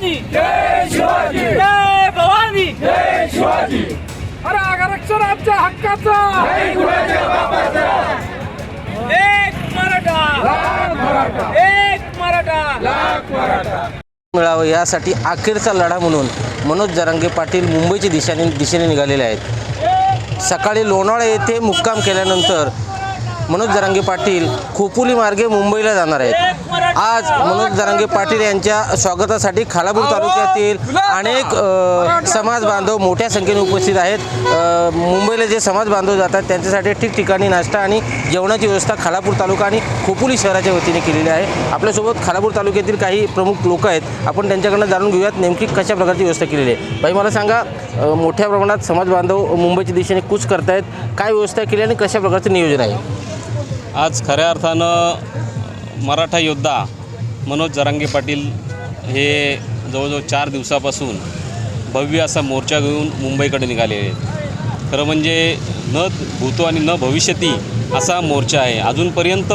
जय शिवाजी। जय भवानी। जय शिवाजी। अरे आरक्षण आमच्या हक्काचा। नाही कुणाच्या बापाचा एक मराठा। लाख मराठा। एक मराठा। लाख मराठा। मिळावं यासाठी अखेरचा लढा म्हणून मनोज जरांगे पाटील मुंबईच्या दिशेने दिशेने निघालेले आहेत. सकाळी लोणावळा येथे मुक्काम केल्यानंतर मनोज जरांगे पाटील खोपोली मार्गे मुंबईला जाणार आहेत. आज मनोज जरांगे पाटील यांच्या स्वागतासाठी खालापूर तालुक्यातील अनेक समाज बांधव मोठ्या संख्येने उपस्थित आहेत. मुंबईला जे समाज बांधव जातात त्यांच्यासाठी ठिकठिकाणी नाश्ता आणि जेवणाची व्यवस्था खालापूर तालुका आणि खोपोली शहराच्या वतीने केलेली आहे. आपल्यासोबत खालापूर तालुक्यातील काही प्रमुख लोक आहेत. आपण त्यांच्याकडनं जाणून घेऊयात नेमकी कशा प्रकारची व्यवस्था केलेली आहे. बाई मला सांगा मोठ्या प्रमाणात समाज बांधव मुंबईच्या दिशेने कूच करतायत. काय व्यवस्था केली आणि कशा प्रकारचं नियोजन आहे? आज खऱ्या अर्थानं मराठा योद्धा मनोज जरांगे पाटील हे जवळजवळ चार दिवसापासून भव्य असा मोर्चा घेऊन मुंबईकडे निघाले आहेत. खरं म्हणजे न भूतो आणि न भविष्यती असा मोर्चा आहे. अजूनपर्यंत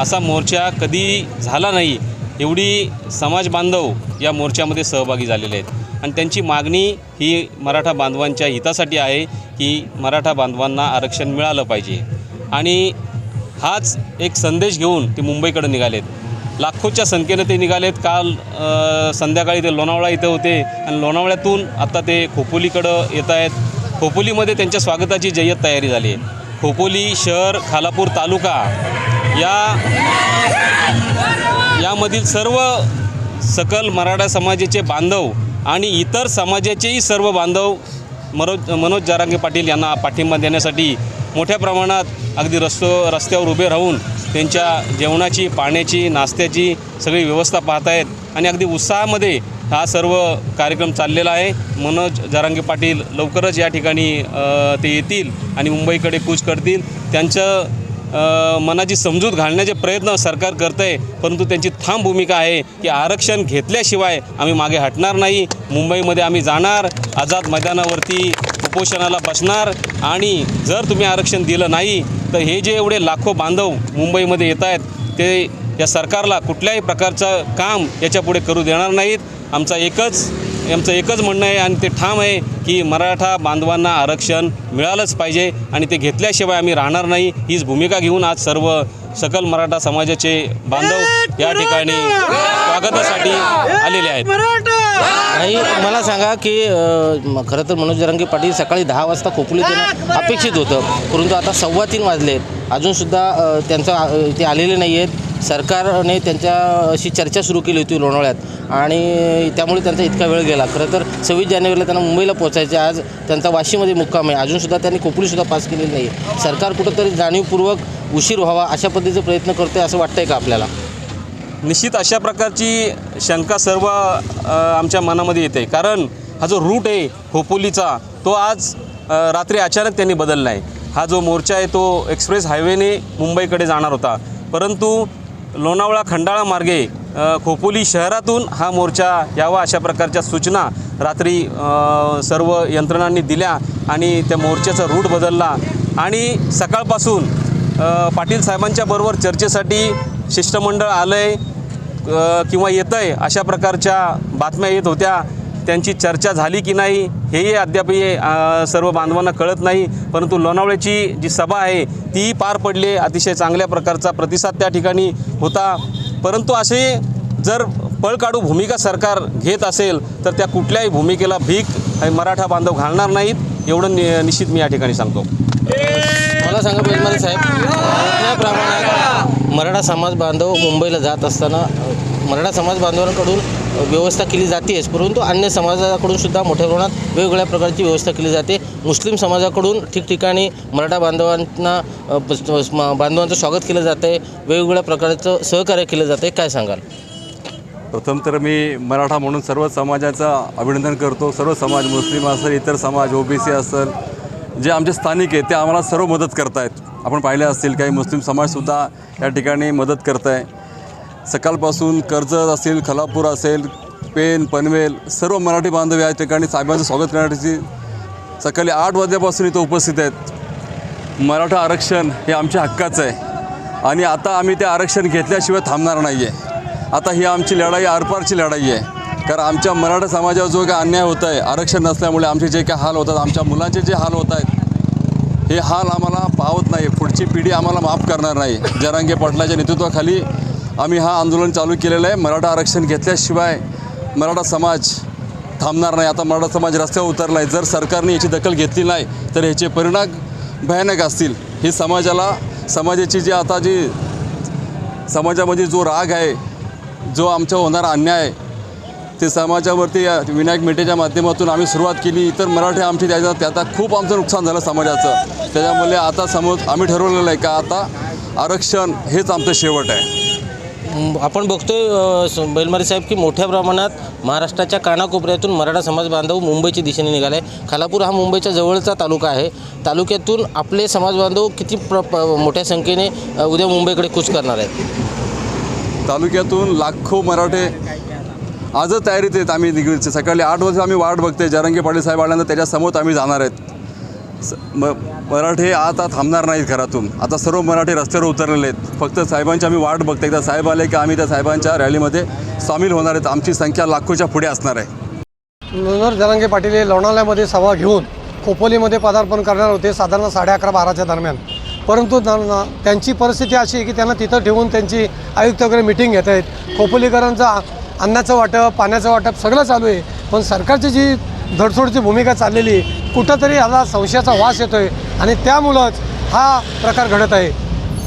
असा मोर्चा कधी झाला नाही एवढी समाज बांधव या मोर्चामध्ये सहभागी झालेले आहेत. आणि त्यांची मागणी ही मराठा बांधवांच्या हितासाठी आहे की मराठा बांधवांना आरक्षण मिळालं पाहिजे. आणि हाच एक संदेश घेऊन ते मुंबईकडे निघालेत. लाखोच्या संख्येनं ते निघालेत. काल संध्याकाळी ते लोणावळा इथं होते. आणि लोणावळ्यातून आता ते खोपोलीकडं येत आहेत. खोपोलीमध्ये त्यांच्या स्वागताची जय्यत तयारी झाली आहे. खोपोली शहर खालापूर तालुका या यामधील सर्व सकल मराठा समाजाचे बांधव आणि इतर समाजाचेही सर्व बांधव मनोज मनोज जारांगे पाटील यांना पाठिंबा देण्यासाठी मोठ्या प्रमाणात अगदी रस्तो रस्त्यावर उभे राहून त्यांच्या जेवणाची पाण्याची नाश्त्याची सगळी व्यवस्था पाहत आहेत आणि अगदी उत्साहामध्ये हा सर्व कार्यक्रम चाललेला आहे. मनोज जारांगे पाटील लवकरच या ठिकाणी ते येतील आणि मुंबईकडे कूच करतील. त्यांचं मनाची समजूत घालण्याचे प्रयत्न सरकार करतं आहे परंतु त्यांची ठाम भूमिका आहे की आरक्षण घेतल्याशिवाय आम्ही मागे हटणार नाही. मुंबईमध्ये आम्ही जाणार आझाद मैदानावरती उपोषणाला बसणार आणि जर तुम्ही आरक्षण दिलं नाही तर हे जे एवढे लाखो बांधव मुंबईमध्ये येत आहेत ते या सरकारला कुठल्याही प्रकारचं काम याच्यापुढे करू देणार नाहीत. आमचा एकच आमचं एकच म्हणणं आहे आणि ते ठाम आहे की मराठा बांधवांना आरक्षण मिळालंच पाहिजे आणि ते घेतल्याशिवाय आम्ही राहणार नाही. हीच भूमिका घेऊन आज सर्व सकल मराठा समाजाचे बांधव या ठिकाणी स्वागतासाठी आलेले आहेत. आणि मला सांगा की खरं तर मनोज जरांगे पाटील सकाळी दहा वाजता खोपोलीत येणं अपेक्षित होतं. परंतु आता सव्वा तीन वाजलेत. अजूनसुद्धा त्यांचं ते आलेले नाही आहेत सरकारने त्यांच्याशी चर्चा सुरू केली होती लोणावळ्यात. आणि त्यामुळे त्यांचा इतका वेळ गेला. खरं तर सव्वीस जानेवारीला त्यांना मुंबईला पोचायचे आज त्यांचा वाशीमध्ये मुक्काम आहे. अजूनसुद्धा त्यांनी खोपोलीसुद्धा पास केलेली नाही. सरकार कुठंतरी जाणीवपूर्वक उशीर व्हावा अशा पद्धतीचा प्रयत्न करते असं वाटतंय का आपल्याला? निश्चित अशा प्रकारची शंका सर्व आमच्या मनामध्ये येते. कारण हा जो रूट आहे खोपोलीचा तो आज रात्री अचानक त्यांनी बदलला आहे हा जो मोर्चा आहे तो एक्सप्रेस हायवेने मुंबईकडे जाणार होता. परंतु लोणावळा खंडाळा मार्गे खोपोली शहरातून हा मोर्चा यावा अशा प्रकारच्या सूचना रात्री सर्व यंत्रणांनी दिल्या आणि त्या मोर्चाचा रूट बदलला. आणि सकाळपासून पाटील साहेबांच्या बरोबर चर्चेसाठी शिष्टमंडळ आलं आहे किंवा येतं आहे अशा प्रकारच्या बातम्या येत होत्या. त्यांची चर्चा झाली की नाही हेही अद्यापही सर्व बांधवांना कळत नाही. परंतु लोणावळ्याची जी सभा आहे तीही पार पडली. अतिशय चांगल्या प्रकारचा प्रतिसाद त्या ठिकाणी होता. परंतु असे जर पळ काढू भूमिका सरकार घेत असेल तर त्या कुठल्याही भूमिकेला भीक मराठा बांधव घालणार नाहीत एवढं नि निश्चित मी या ठिकाणी सांगतो. मला सांगा बैलमारे साहेब त्याप्रमाणे मराठा समाज बांधव मुंबईला जात असताना मराठा समाज बांधवांकडून व्यवस्था केली जातेच परंतु अन्य समाजाकडून सुद्धा मोठ्या प्रमाणात वेगवेगळ्या प्रकारची व्यवस्था केली जाते. मुस्लिम समाजाकडून ठिकठिकाणी मराठा बांधवांना बांधवांचं स्वागत केलं जातं आहे वेगवेगळ्या प्रकारचं सहकार्य केलं जातं आहे काय सांगाल? प्रथम तर मी मराठा म्हणून सर्व समाजाचं अभिनंदन करतो. सर्व समाज मुस्लिम असेल इतर समाज ओबीसी असेल जे आमचे स्थानिक आहेत ते आम्हाला सर्व मदत करतायत. आपण पाहिले असतील काही मुस्लिम समाजसुद्धा या ठिकाणी मदत करत आहे सकाळपासून कर्जत असेल खलापूर असेल पेन पनवेल सर्व मराठी बांधव या ठिकाणी साहेबांचं स्वागत करण्यासाठी सकाळी आठ वाजल्यापासून इथं उपस्थित आहेत. मराठा आरक्षण हे आमच्या हक्काचं आहे. आणि आता आम्ही ते आरक्षण घेतल्याशिवाय थांबणार नाही आहे आता ही आमची लढाई आरपारची लढाई आहे. कारण आमच्या मराठा समाजावर जो काय अन्याय होत आहे आरक्षण नसल्यामुळे आमचे जे काय हाल होतात आमच्या मुलांचे जे हाल होत आहेत हे हाल आम्हाला पावत नाही. पुढची पिढी आम्हाला माफ करणार नाही. जरांगे पाटलाच्या नेतृत्वाखाली आम्ही हा आंदोलन चालू केलेलं आहे. मराठा आरक्षण घेतल्याशिवाय मराठा समाज थांबणार नाही. आता मराठा समाज रस्त्यावर उतरला आहे जर सरकारने याची दखल घेतली नाही तर ह्याचे परिणाम भयानक असतील. ही समाजाला समाजाची जी आता जी समाजामध्ये जो राग आहे जो आमच्या होणारा अन्याय आहे ते समाजावरती विनायक मेटेच्या माध्यमातून आम्ही सुरुवात केली. इतर मराठी आमची त्याच्या त्याचा खूप आमचं नुकसान झालं समाजाचं. त्याच्यामुळे आता समोर आम्ही ठरवलेलं आहे का आता आरक्षण हेच आमचं शेवट आहे. आपण बघतोय आहे बैलमारी साहेब की मोठ्या प्रमाणात महाराष्ट्राच्या कानाकोपऱ्यातून मराठा समाज बांधव मुंबईच्या दिशेने निघाला आहे खालापूर हा मुंबईच्या जवळचा तालुका आहे. तालुक्यातून आपले समाज बांधव किती प्र मोठ्या संख्येने उद्या मुंबईकडे कूच करणार आहेत? तालुक्यातून लाखो मराठे आजच तयारीत आहेत आम्ही निघायचे सकाळी आठ वाजता आम्ही वाट बघते जरंगे पाटील साहेब आल्यानंतर त्याच्यासमोर आम्ही जाणार आहेत. म मराठे आता थांबणार नाहीत घरातून. आता सर्व मराठे रस्त्यावर उतरलेले आहेत. फक्त साहेबांची आम्ही वाट बघतो. एकदा साहेब आले की आम्ही त्या साहेबांच्या रॅलीमध्ये सामील होणार आहेत. आमची संख्या लाखोच्या पुढे असणार आहे. मनोहर जरांगे पाटील हे लोणावळ्यामध्ये सभा घेऊन खोपोलीमध्ये पदार्पण करणार होते. साधारण साडे अकरा बाराच्या दरम्यान. परंतु त्यांची परिस्थिती अशी आहे की त्यांना तिथं ठेवून त्यांची आयुक्त वगैरे मिटिंग घेत आहेत खोपोलीकरांचा अन्नाचं वाटप पाण्याचं वाटप सगळं चालू आहे. पण सरकारची जी धडसोडची भूमिका चाललेली कुठंतरी ह्याला संशयाचा वास येतो आहे आणि त्यामुळंच हा प्रकार घडत आहे.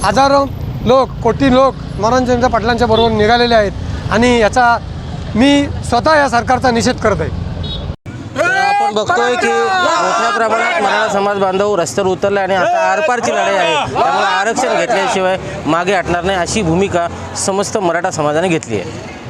हजारो लोक कोटी लोक मनोरंजनच्या पाटलांच्या बरोबर निघालेले आहेत आणि याचा मी स्वतः या सरकारचा निषेध करत आहे. आपण बघतोय की मोठ्या प्रमाणात मराठा समाज बांधव रस्त्यावर उतरले आणि आता आरपारची लढाई आहे. त्यामुळे आरक्षण घेतल्याशिवाय मागे हटणार नाही अशी भूमिका समस्त मराठा समाजाने घेतली आहे.